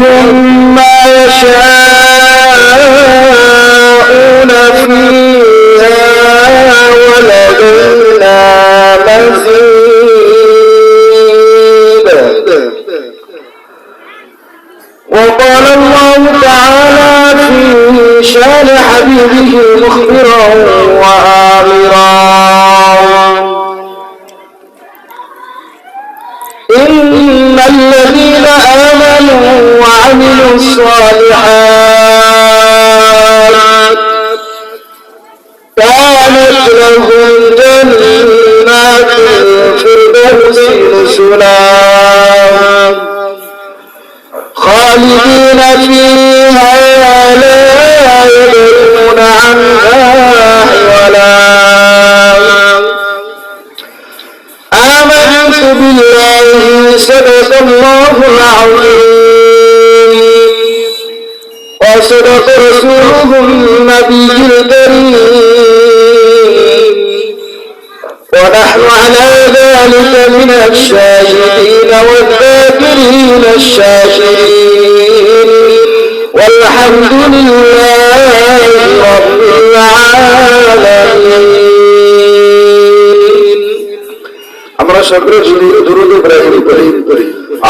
لهم ما يشاءون فيها ولدينا مزيد. وقال الله تعالى في شان حبيبه مخبرا وآمرا الصالحات كانت لهم جنات الفردوس نزلا خالدين فيها لا يبغون عنها ولا آمنت بالله صدق الله العظيم. وصدق رسوله النبي الكريم ونحن على ذلك من الشاهدين والذاكرين الشاكرين والحمد لله رب العالمين আমরা সকলে দুরুদ ইব্রাহিম করি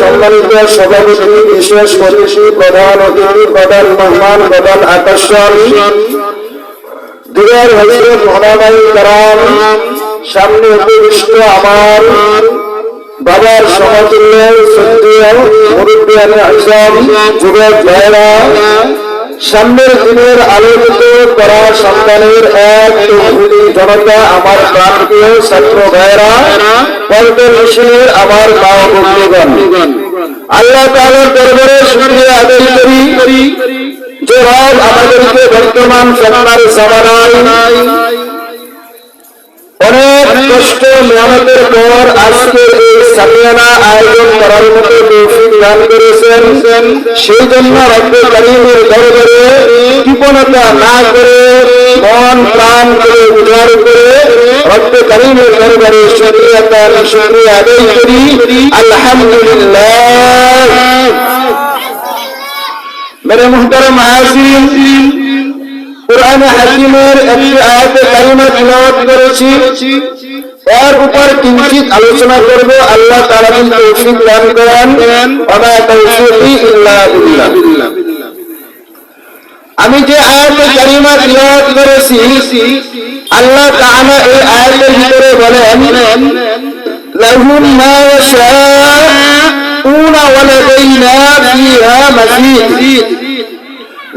সম্মানিত সভাপতি বিশেষ অতিথি প্রধান অতিথি প্রধান মেহমান প্রধান আকর্ষণ সামনে উপবিষ্ট আমার বাবার সমতুল্য ভাইরা, সামনের দিনের আলোকিত করা সন্তানের এক জনতা, আমার প্রাণপ্রিয় ছাত্র ভাইরা পর্বের মিশনের আমার মা বন্ধুগণ। আল্লাহ তাআলার দরবারে শুকরিয়া আদায় করি। যে রব আমাদেরকে বর্তমান সন্তানের জামানায় অনেক কষ্ট মেহনতের পর আজকে এই সামিয়ানা আয়োজন করার মতো তৌফিক দান করেছেন। সেই জন্য রব্বে করিমের দরবারে কৃপণতা না করে মন প্রাণ করে উজাড় করে রব্বে করিমের দরবারে শুকরিয়া তার শুকরিয়া আদায় করি। আলহামদুলিল্লাহ। মেরে মুহতারাম হাসিন। কোরআন হাকিমের একটি আয়াতে কারিমা তিলাওয়াত করেছি। এর উপর কিঞ্চিত আলোচনা করব। আল্লাহ তাআলা যদি তৌফিক দান করেন। ওয়া তৌফিকি ইল্লা বিল্লাহ। আমি যে আয়াতে কারিমা তিলাওয়াত করেছি, আল্লাহ তাআলা এই আয়াতের ভিতরে বলেন লাহুম মা ইয়াশাউনা ওয়া লাদাইনা ফিহা মাজিদ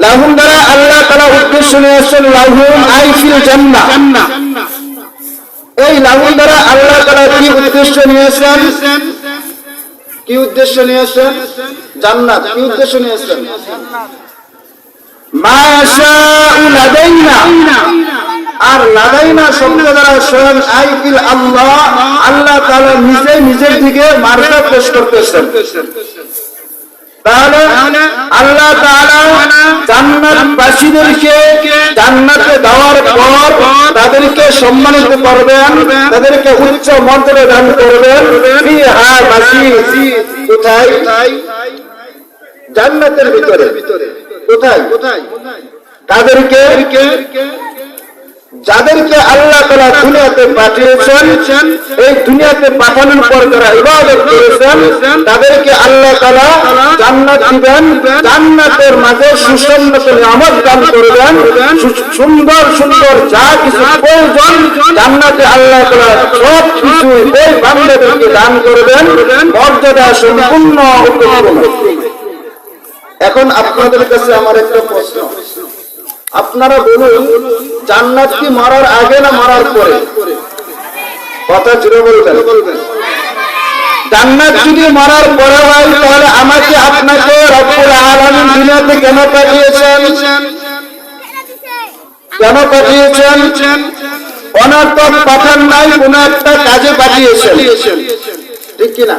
লাহুম দ্বারা আল্লাহ তারা উদ্দেশ্য নিয়ে আসছেন লাহুম আই ফিল জান্নাহ। এই লাহুম দ্বারা আল্লাহ তারা কি উদ্দেশ্য নিয়ে আসছেন? কি উদ্দেশ্য নিয়েছেন জান্নাত। কি উদ্দেশ্য মাশাউ লাদাইনা। আর শব্দ দ্বারা স্বয়ং আল্লাহ আল্লাহ তাআলা নিজে নিজের দিকে মার্কা পেশ করতেছেন। তাহলে আল্লাহ তাআলা জান্নাত দেওয়ার পর তাদেরকে সম্মানিত করবেন তাদেরকে উচ্চ মর্যাদা দান করবেন। ফিহা কোথায়? জান্নাতের ভিতরে। কোথায়? কোথায়? তাদেরকে যাদেরকে আল্লাহ তালা দুনিয়াতে পাঠিয়েছেন এই দুনিয়াতে পাঠানোর পর যারা ইবাদত করেছেন তাদেরকে আল্লাহ তালা জান্নাত দিবেন জান্নাতের মাঝে সুসন্নত নিয়ামত দান করবেন সুন্দর সুন্দর যা কিছু প্রয়োজন জান্নাতে আল্লাহ তালা সব কিছু ওই বান্দাদেরকে দান করবেন মর্যাদা সম্পূর্ণ এখন আপনাদের কাছে আমার একটা প্রশ্ন। আপনারা বলুন, জান্নাত কি মারার আগে না মারার পরে? কথা জুড়ে বলবেন। জান্নাত যদি মারার পরে হয়, তাহলে আমাকে আপনাকে রব্বুল আলামিন দুনিয়াতে কেন পাঠিয়েছেন? কেন পাঠিয়েছেন? অনর্থক পাঠান নাই কোন একটা কাজে পাঠিয়েছেন। ঠিক কিনা?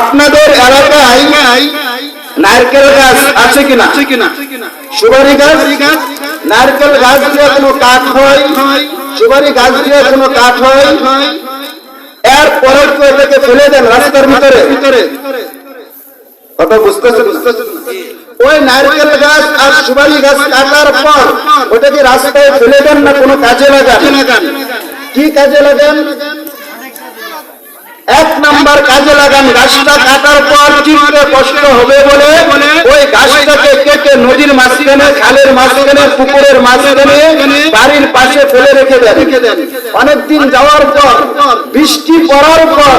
আপনাদের এলাকায় নারকেল গাছ আছে কিনা? সুপারি গাছ? নারকেল গাছ দিয়ে কোনো কাঠ হয়? সুপারি গাছ দিয়ে কোনো কাঠ হয়? এর পরে তো এটাকে ফেলে দেন রাস্তার ভিতরে। কথা বুঝতেছেন? ওই নারকেল গাছ আর সুপারি গাছ কাটার পর ওটাকে রাস্তায় ফেলে দেন না কোনো কাজে লাগান। কি কাজে লাগান? এক নাম্বার কাজে লাগান গাছটা কাটার পর চিনতে কষ্ট হবে বলে ওই গাছটাকে কেটে নদীর মাঝখানে, খালের মাঝখানে, পুকুরের মাঝখানে, বাড়ির পাশে ফেলে রেখে দেন। অনেকদিন যাওয়ার পর, বৃষ্টি পড়ার পর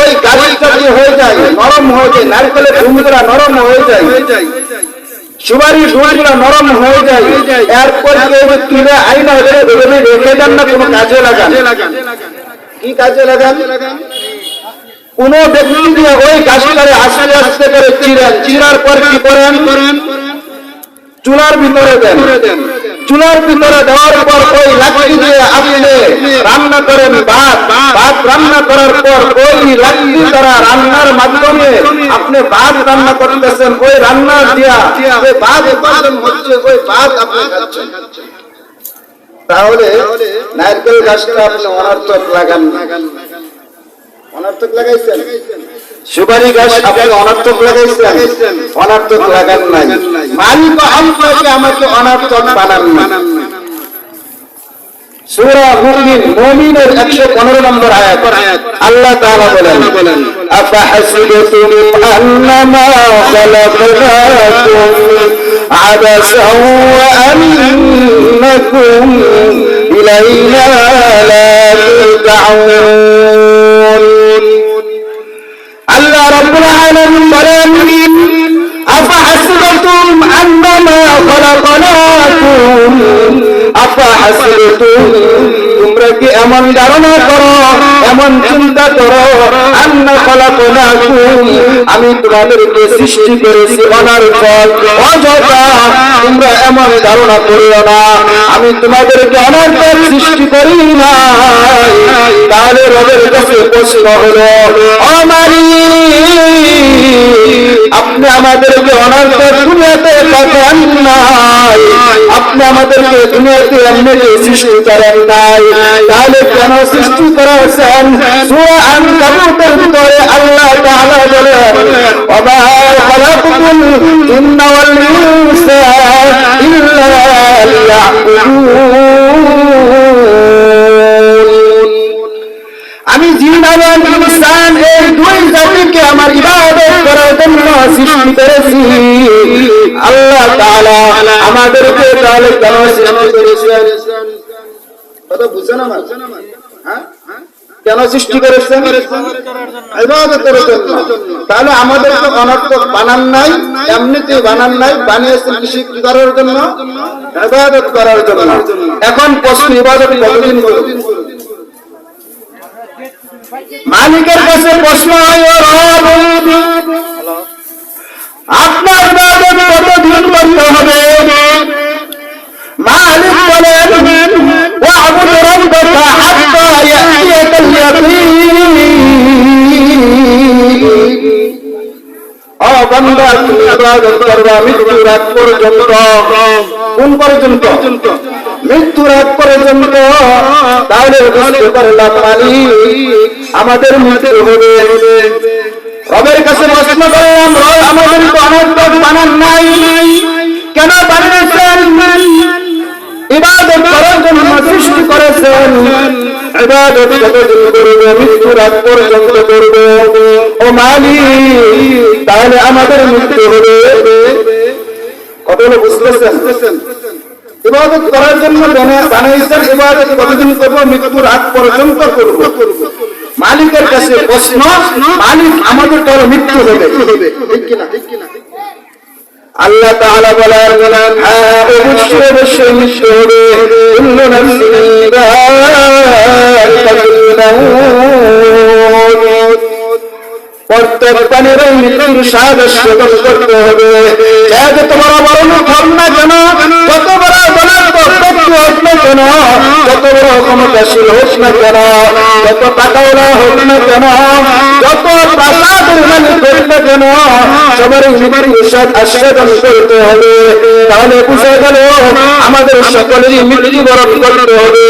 ওই গাছটা কি হয়ে যায়, নরম হয়ে যায়, নারকেলের ভূমিগুলা নরম হয়ে যায় সুপারি সুপারিগুলা নরম হয়ে যায়, এরপর তুলে আইনা রেখে দেন না, কোনো কাজে লাগান। কি কাজে লাগান? কোন ব্যক্তি দিয়ে ওই গাছটারে আস্তে আস্তে করে চিরেন চিরার পর কি করেন? চুলার ভিতরে দেন। চুলার ভিতরে দেওয়ার পর ওই লাকড়ি দিয়ে আপনি রান্না করেন ভাত। ভাত রান্না করার পর ওই লাকড়ি দ্বারা রান্নার মাধ্যমে আপনি ভাত রান্না করতেছেন। ওই রান্না দিয়া ওই ভাত উৎপাদন হচ্ছে, ওই ভাত আপনি খাচ্ছেন। তাহলে নারকেল গাছটা আপনি অনার্থক লাগান। অনার্থক লাগাইছেন? সুপারি গাছ আপনি অনার্থক লাগাইছেন। অনার্থক লাগান নাই। মালিক আমাকে অনার্থক বানান না সূরা মুমিন মুমিনের 115 নম্বর আয়াত। আল্লাহ তাআলা বলেন আফাহাসিবতুম আন্নামা খালাকনাকুম আবাসাও ওয়া আন্নাকুম ইলাইনা লা আল্লাহ রাব্বুল আলামিন বলেন আফাহাসিবতুম আন্নামা খালাকনাকুম আফাহাসিবতুম তোমরা কি এমন ধারণা করো? এমন চিন্তা করো? আমি তোমাদেরকে সৃষ্টি করেছি অনার্থক অযথা। তোমরা এমন ধারণা করিও না। আমি তোমাদেরকে অনার্থক সৃষ্টি করি না তাহলে রবের কাছে প্রশ্ন হলো অমারি আপনি আমাদেরকে অনার্থক দুনিয়াতে পাঠান নাই। আপনি আমাদেরকে দুনিয়াতে এমনি সৃষ্টি করেন নাই। তাহলে কেন সৃষ্টি করেছেন? সূরা আনকাবুতের ভিতরে আল্লাহ তাআলা আমি জিন এই দুই জাতিকে আমার ইবাদত করার জন্য সৃষ্টি করেছি। আল্লাহ তাআলা আমাদেরকে তাহলে কেন সৃষ্টি করেছেন? কথা বুঝছেন আমার? হ্যাঁ? কেন সৃষ্টি করেছেন? ইবাদত করার জন্য তাহলে আমাদের তো অনর্থক বানান নাই এমনিতে বানান নাই, বানিয়েছেন কৃষি করার জন্য, ইবাদত করার জন্য। এখন প্রশ্ন, ইবাদত কতদিন মালিকের কাছে প্রশ্ন আপনার ইবাদত কতদিন করতে হবে? মালিক বলেন রাব্বাকা হাত্তা ইয়াতিয়াকাল ইয়াকিন ও বান্দা তুমি পর্যন্ত তাহলে বুঝতে পারলাম মালিক আমাদের মৃত্যু হবে রবের কাছে প্রশ্ন করলাম আমাদের তো বানান নাই কেন বানিয়েছেন ইবাদত করার জন্য সৃষ্টি করেছেন। ইবাদত কতদিন করবে মৃত্যুর আগ পর্যন্ত করবে। ও মালিক তাহলে আমাদের মৃত্যু হবে। বুঝতেছেন? ইবাদত করার জন্য বানাইছেন ইবাদত কতদিন করব মৃত্যুর আগ পর্যন্ত করব। মালিকের কাছে প্রশ্ন মালিক আমাদের তো মৃত্যু হবে। ঠিক কিনা? ঠিক কিনা? আল্লাহ তাআলা বলেন হ্যাঁ অবশ্যই অবশ্যই মৃত্যু হবে। কুল্লু নাফসিন প্রত্যেক করতে হবে যে যত বড় বলার হোক না কেন যত বড় ক্ষমতাশীল হোক না কেন যত টাকাওয়ালা হোক না কেন যত প্রাসাদের মালিক হোক না কেন সবার মৃত্যুর স্বাদ আস্বাদন করতে হবে। তাহলে বুঝে গেল আমাদের সকলেরই মৃত্যুবরণ করতে হবে।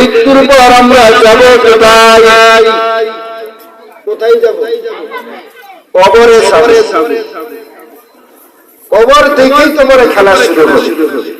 মৃত্যুর পর আমরা যাব কোথায়? কোথায় যাব? কবরের সামনে। কবর থেকেই তোমার খেলা শুরু হবে।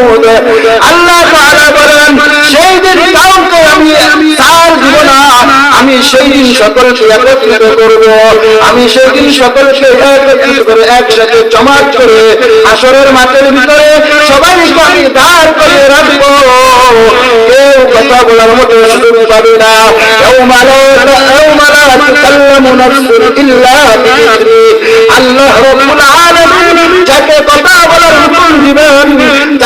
আল্লাহ বলেন, সেই দিন কাউকে আমি তার দিব না, আমি সেই দিন সকলকে একত্রিত করব। আমি সেই দিন সকলকে একত্রিত করে একসাথে জমাট করে আসরের মাঠের ভিতরে সবাই আমি দাঁড় করে রাখব। কেউ কথা বলার মতো সুযোগ পাবে না। কেউ ইল্লা আল্লাহ আলামিন যাকে কথা বলার হুকুম দিবেন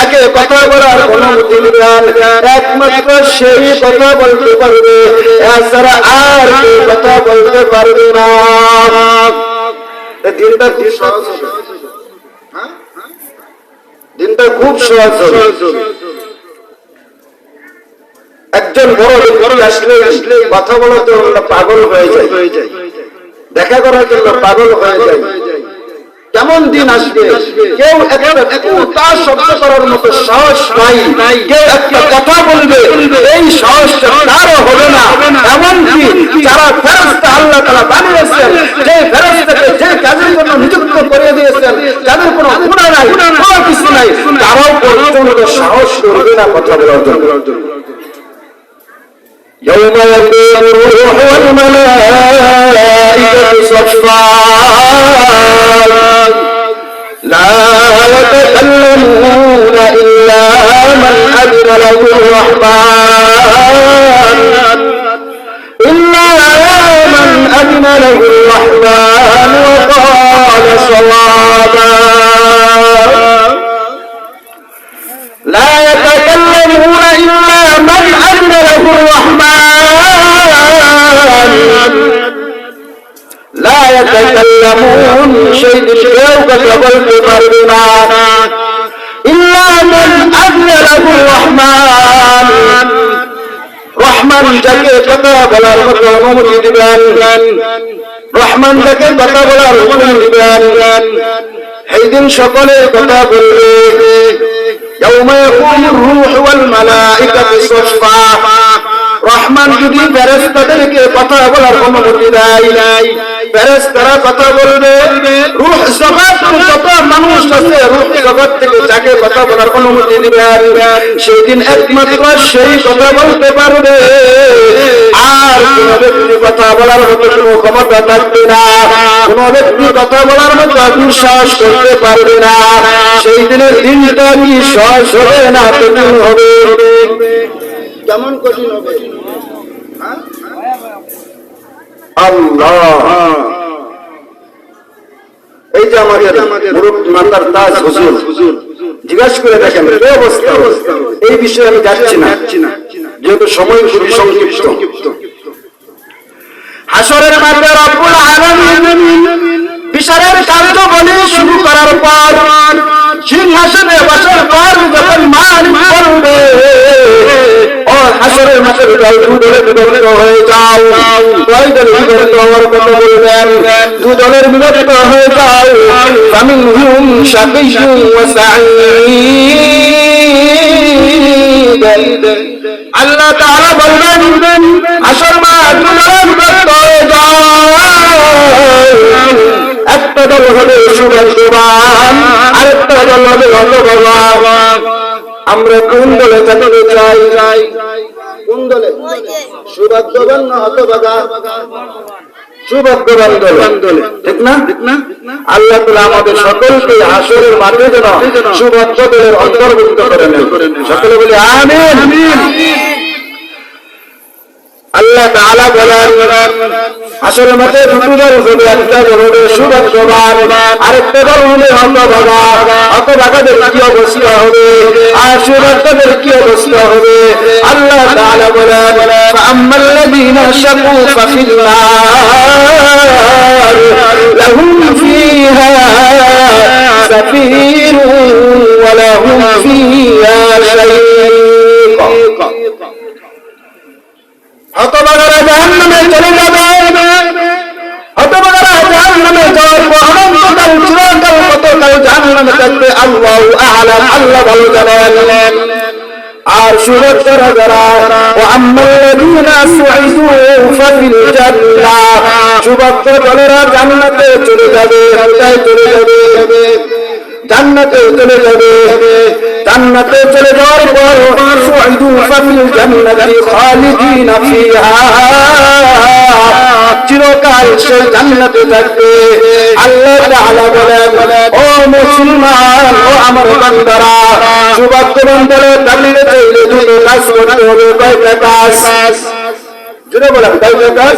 যাকে কথা বলার অনুমতি দিবেন। একমাত্র সেই কথা বলতে পারবে। এছাড়া আর কথা বলতে পারবে না। দিনটা খুব সহজ হ্যাঁ? দিনটা খুব সহজ একজন বড় ব্যক্তি আসলে আসলে কথা বলার জন্য পাগল হয়ে যায়। দেখা করার জন্য পাগল হয়ে যায়। কেমন দিন আসবে কেউ একটা তার শব্দ করার মতো সাহস নাই। কেউ একটা কথা বলবে এই সাহসটা তারও হবে না। এমন কি যারা ফেরস্তা আল্লাহ তারা বানিয়েছেন যে ফেরস্তাকে যে কাজের জন্য নিযুক্ত করে দিয়েছেন যাদের কোনো গুণা নাই। কোনো কিছু নাই। তারাও পর্যন্ত সাহস করবে না কথা বলার জন্য। يوم يكون الروح والملائكة صفا لا يتكلمون إلا من أذن له الرحمن. إلا من أذن له الرحمن وقال صوابا. لا يتكلمون إلا من أذن له الرحمن لا يتكلمون شيء شيء قبل بمرنا إلا من أذن له الرحمن রহমান যাকে কথা বলার মতো অনুমতি দিবেন রহমান যাকে কথা বলার অনুমতি দিবেন এই দিন সকলে কথা বলবে يوم يقوم الروح والملائكة صفا. রহমান যদি ফেরেস্তাদেরকে কথা বলার অনুমতি দেয় ফেরেশতারা কথা বলবে। রূহ জগৎ যত মানুষ আছে রূহ জগৎ থেকে যাকে কথা বলার অনুমতি দিবেন সেই দিন একমাত্র সেই কথা বলতে পারবে। আর কোন ব্যক্তি কথা বলার মতো কোনো ক্ষমতা থাকবে না। কোন ব্যক্তি কথা বলার মতো দুঃসাহস করতে পারবে না। সেই দিনের দিনটা কি সহজ হবে না কঠিন হবে? কেমন কঠিন হবে? হ্যাঁ? আল্লাহ। এই যে আমাদের মাতার তাজ হুজুর জিজ্ঞাসা করে দেখেন কি অবস্থা এই বিষয়ে আমি যাচ্ছি না। যেহেতু সময় খুবই সংক্ষিপ্ত। হাসরের মাঠে রব্বুল আলামিন বিচারের কার্যবলী শুরু করার পর, সিংহাসনে বসার পর যখন মান করবে, ও হাসরের হয়ে যাও। কয় দুদলের আল্লাহ তাআলা বলবেন আসল মাঠ দুদলে বিভক্ত হয়ে যাও। একটা দল হবে আরেকটা দল হবে হতভাগান আমরা কোন দলে থাকতে চাই? চাই কোন দলে? সুভাগ্যবান না সুভাগ্যবান দলে। ঠিক না? ঠিক না আল্লাহ তাআলা আমাদের সকলকে হাসরের মাঠে যেন সুভাগ্য দলের অন্তর্ভুক্ত করে নেন। সকলে বলি, আমিন। আল্লাহ তাআলা বলেন আসরের মাঠে দুটো দল হবে একটা দল হবে সুভাগ্যবান আরেকটা দল হবে হতভাগা হতভাগাদের কি অবস্থা হবে আর সুভাগ্যদের কি অবস্থা হবে আল্লাহ তাআলা বলেন فأما الذين شقوا ففي النار لهم فيها زفير ولهم فيها شهيق হতভাগারা জাহান্নামে চলে যাবে। হতভাগারা জাহান্নামে যাওয়ার অনন্তকাল, চিরকাল কতকাল জাহান্নামে থাকবে আল্লাহ আলাম, আল্লাহ ভালো জানেন। আর সুরক্ষারা যারা, ও আম্মাল্লাযীনা সুঈদু ফাফিল জান্নাহ। সুবক্ত দলেরা জান্নাতে চলে যাবে চলে যাবে। জান্নাতে চলে যাবে। জান্নাতে চলে যাওয়ার পর সুঈদু ফাফিল জান্নাতি খালিদিনা ফিহা। চিরকাল সে জান্নাতে থাকবে। আল্লাহ তাআলা বলেন, ও মুসলমান, ও আমার বান্দারা, সুভাগ্যবান বলে দাঁড়িয়ে চাইলে দুটো কাজ করতে হবে, কয়টা কাজ? জুড়ে বলেন, কয়টা কাজ?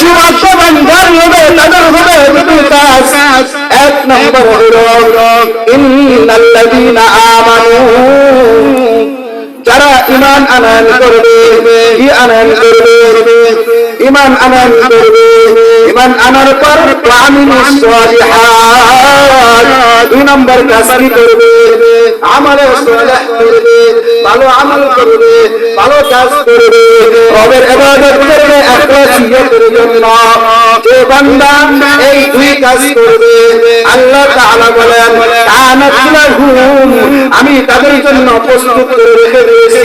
সুভাগ্যবান যার হবে, তাদের হবে কাজ এক নম্বর হলো ইন্নাল্লাযীনা আমানু। যারা ইমান আনয়ন করবে কি আনয়ন করবে। ইমান আনয়ন করবে, ইমান আনার পর দুই নম্বর কাজ করবে? সালেহ করবে, ভালো আমল করবে, ভালো কাজ করবে। রবের করবে জন্য যে বান্দা এই দুই কাজ করবে, আল্লাহ তাআলা বলেন আমি তাদের জন্য প্রস্তুত করে রেখে দিয়েছি।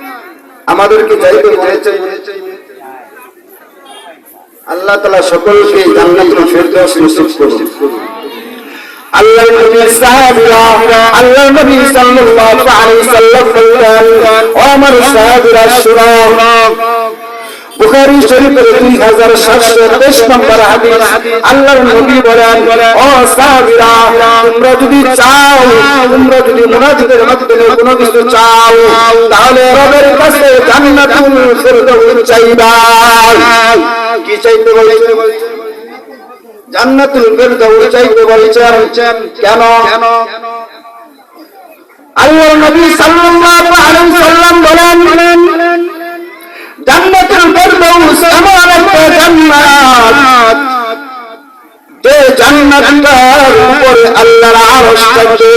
আমাদেরকে যাইতে বলেছে আল্লাহ তালা সকলকে আল্লাহ নবী আল্লাহ সাল্লাল্লাহু আলাইহি সাল্লাম ও আমার সাহাবীরা বুখারী শরীফের 2723 নম্বর হাদিস, আল্লাহর নবী বলেন, ও সাহাবীরা, তোমরা যদি চাও, তোমরা যদি মুনাফিকের মাধ্যমে কোনো কিছু চাও, তাহলে রবের কাছে জান্নাতুল ফেরদাউস চাইবা। কি চাইতে বলছে জান্নাতুল ফেরদাউস চাইতে বলছেন, কেন? কেন আল্লাহর নবী সাল্লাল্লাহু আলাইহি সাল্লাম বলেন জান্নাতুল ফেরদাউস এমন একটা জান্নাত। যে জান্নাতটার উপরে আল্লাহর আরশ থাকে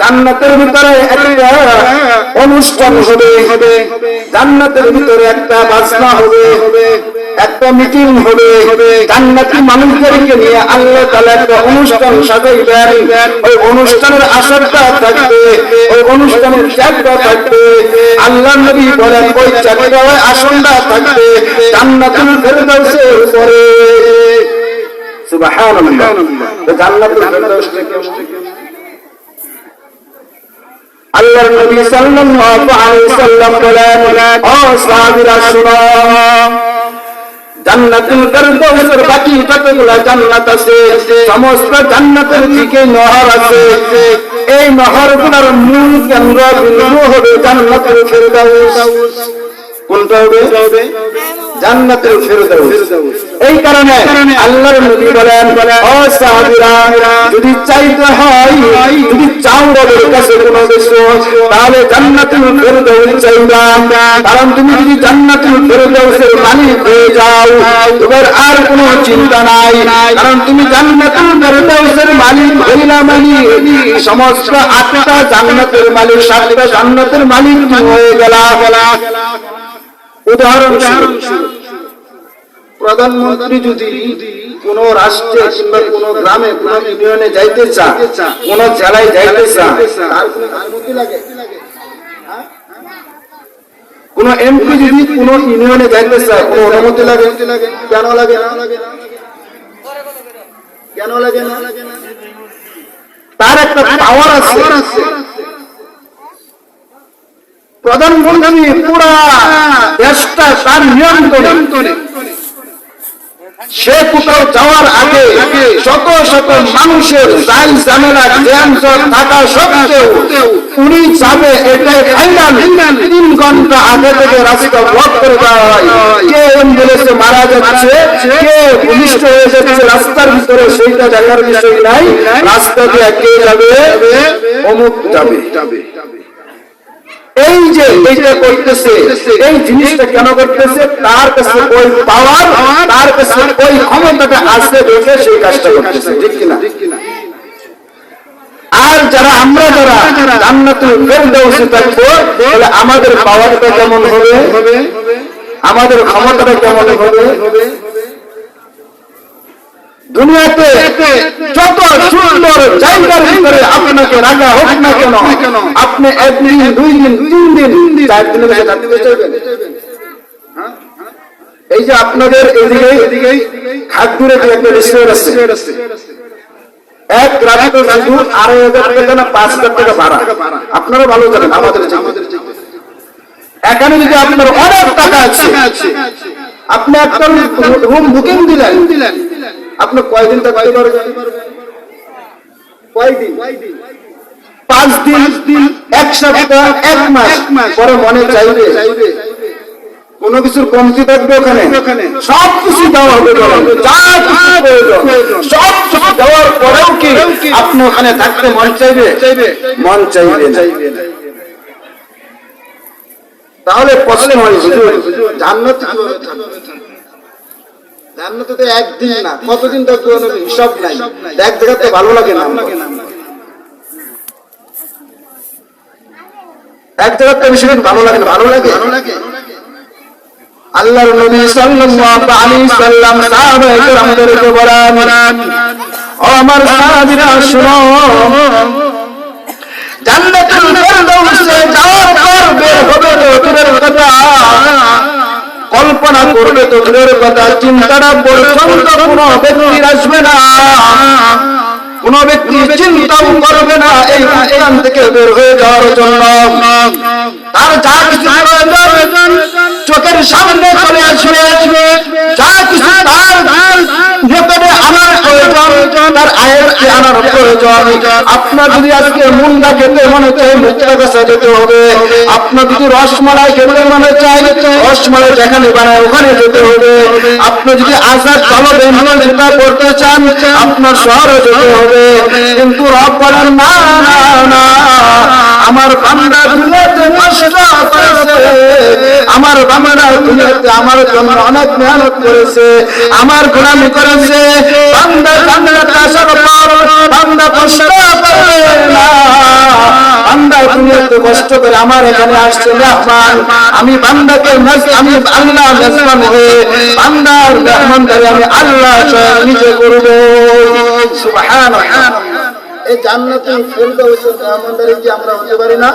জান্নাতের ভিতরে একটা অনুষ্ঠান হবে। জান্নাতের ভিতরে একটা বাজনা হবে, একটা মিটিং হবে। জান্নাতি মানুষদেরকে নিয়ে আল্লাহ তাআলা একটা অনুষ্ঠান সাজাইবেন। ওই অনুষ্ঠানের আসরটা থাকবে, ওই অনুষ্ঠানের ত্যাগটা থাকবে। আল্লাহ নবী বলেন, ওই ওই আসনটা থাকবে জান্নাতুল ফেরদাউসের উপরে। সুবহানাল্লাহ। জান্নাতুল ফেরদাউস থেকে আল্লাহর নবী সাল্লাল্লাহু আলাইহি সাল্লাম বলেন, ও সাহাবীরা, শুনো। জান্নাতুল ফেরদাউসের বাকি যতগুলো জান্নাত আছে? সমস্ত জান্নাতের দিকে নহর আছে। এই নহরগুলোর মূল কেন্দ্র বিন্দু হবে জান্নাতুল ফেরদাউস। কোনটা হবে? জান্নাতুল ফেরদাউস। এই কারণে আল্লাহর নবী বলেন ও সাহাবীরা যদি চাইতে হয় যদি চাও রবের কাছে কোনো কিছু তাহলে জান্নাতুল ফেরদাউস চাইবা। কারণ তুমি যদি জান্নাতুল ফেরদাউসের মালিক হয়ে যাও তোমার আর কোনো চিন্তা নাই। কারণ তুমি জান্নাতুল ফেরদাউসের মালিক হইলা মানে সমস্ত আটটা জান্নাতের মালিক সাতটা জান্নাতের মালিক হয়ে গেলা। উদাহরণ প্রধানমন্ত্রী যদি কোন রাষ্ট্রে কিংবা কোন গ্রামে, কোন ইউনিয়নে যাইতে চা কোন জেলায় যাইতে চা তার কোনো এমপি যদি কোন ইউনিয়নে যাইতে চায়, কোন অনুমতি লাগে? কেন লাগে? কেন লাগে না? তার একটা পাওয়ার আছে। প্রধানমন্ত্রী পুরা দেশটা তার নিয়ন্ত্রণে। সে কোথাও যাওয়ার আগে শত শত মানুষের জাল ঝামেলা জ্যাম জট থাকা সত্ত্বেও উনি যাবে এটাই ফাইনাল তিন ঘণ্টা আগে থেকে রাস্তা ব্লক করে দেওয়া হয়। কে অ্যাম্বুলেন্সে মারা যাচ্ছে, কে ভূমিষ্ঠ হয়ে যাচ্ছে রাস্তার ভিতরে সেইটা দেখার বিষয় নাই। রাস্তা দিয়ে কে যাবে? অমুক যাবে। এই যে এইটা করতেছে এই জিনিসটা কেন করতেছে তার কাছে ওই পাওয়ার, তার কাছে ওই ক্ষমতাটা আসতে দেখে সেই কাজটা করতেছে, ঠিক কিনা? আর যারা আমরা যারা জান্নাতুল ফেরদাউসে থাকব, তাহলে আমাদের পাওয়ারটা কেমন হবে? আমাদের ক্ষমতাটা কেমন হবে? দুনিয়াতে যত সুন্দর জায়গার ভিতরে আপনাকে রাখা হোক না কেন, আপনি একদিন, দুই দিন, তিন দিন চার দিনের হ্যাঁ? এই যে আপনাদের এদিকে এদিকে যে একটা রেস্টুরেন্ট আছে। এক রাতে শুধু আড়াই হাজার টাকা না পাঁচ হাজার টাকা ভাড়া। আপনারা ভালো জানেন, আমাদের এখানে যদি আপনার অনেক টাকা আছে, আপনি একটা রুম বুকিং দিলেন দিলেন। আপনি কয়দিন থাকতে পারবেন? কয়দিন? পাঁচ দিন, এক সপ্তাহ, এক মাস। পরে মনে চাইবে। কোন কিছুর কমতি থাকবে ওখানে? সব কিছু দেওয়া হবে সব কিছু দেওয়ার পরেও কি আপনি ওখানে থাকতে মন চাইবে? মন চাইবে চাইবে তাহলে প্রশ্ন হয় জান্নাত জান্নাতে তো একদিন না কতদিন থাকবে কোনো হিসাব নাই। এক জায়গাতে ভালো লাগে না এক জায়গাতে বেশি ভালো লাগে ভালো লাগে? ভালো লাগে। আল্লাহর নবী সাল্লাল্লাহু আলাইহি সাল্লাম সাহাবায়ে কেরামদেরকে বলেন ও আমার সাহাবীরা শুনো। জান্নাতুল ফেরদাউসে যাওয়ার পর বের হবে তো দূরের কথা। কল্পনা করবে তো দূরের কথা, চিন্তাটা পর্যন্ত কোনো ব্যক্তির আসবে না। কোন ব্যক্তি চিন্তাও করবে না, এই এখান থেকে বের হয়ে যাওয়ার জন্য। তার যা কিছু চোখের সামনে চলে আসবে। যা কিছু আয়াতটি আনার প্রয়োজন। আপনার যদি আজকে মুন্ডা খেতে মনে চায় মুক্তা কাছে যেতে হবে। আপনার যদি রসমালাই খেতে মনে চায় রসমালাই যেখানে বানায় ওখানে যেতে হবে। আপনি যদি আজাদ তলবে যেটা করতে চান আপনার শহরে যেতে হবে। কিন্তু রব বলেন না না না আমার বান্দা দুনিয়াতে আমার বান্দা দুনিয়াতে আমার জন্য অনেক মেহনত করেছে। আমার গোলামি করেছে। বান্দা বান্দাতে আসার পর বান্দা আমি বান্দাকে আমি আল্লাহ মেজবান হয়ে বান্দার মেহমানদারি আমি আল্লাহ স্বয়ং নিজে করব। সুবহানাল্লাহ। এই জান্নাতুল ফেরদাউসের মেহমানদারি কি আমরা হতে পারি না?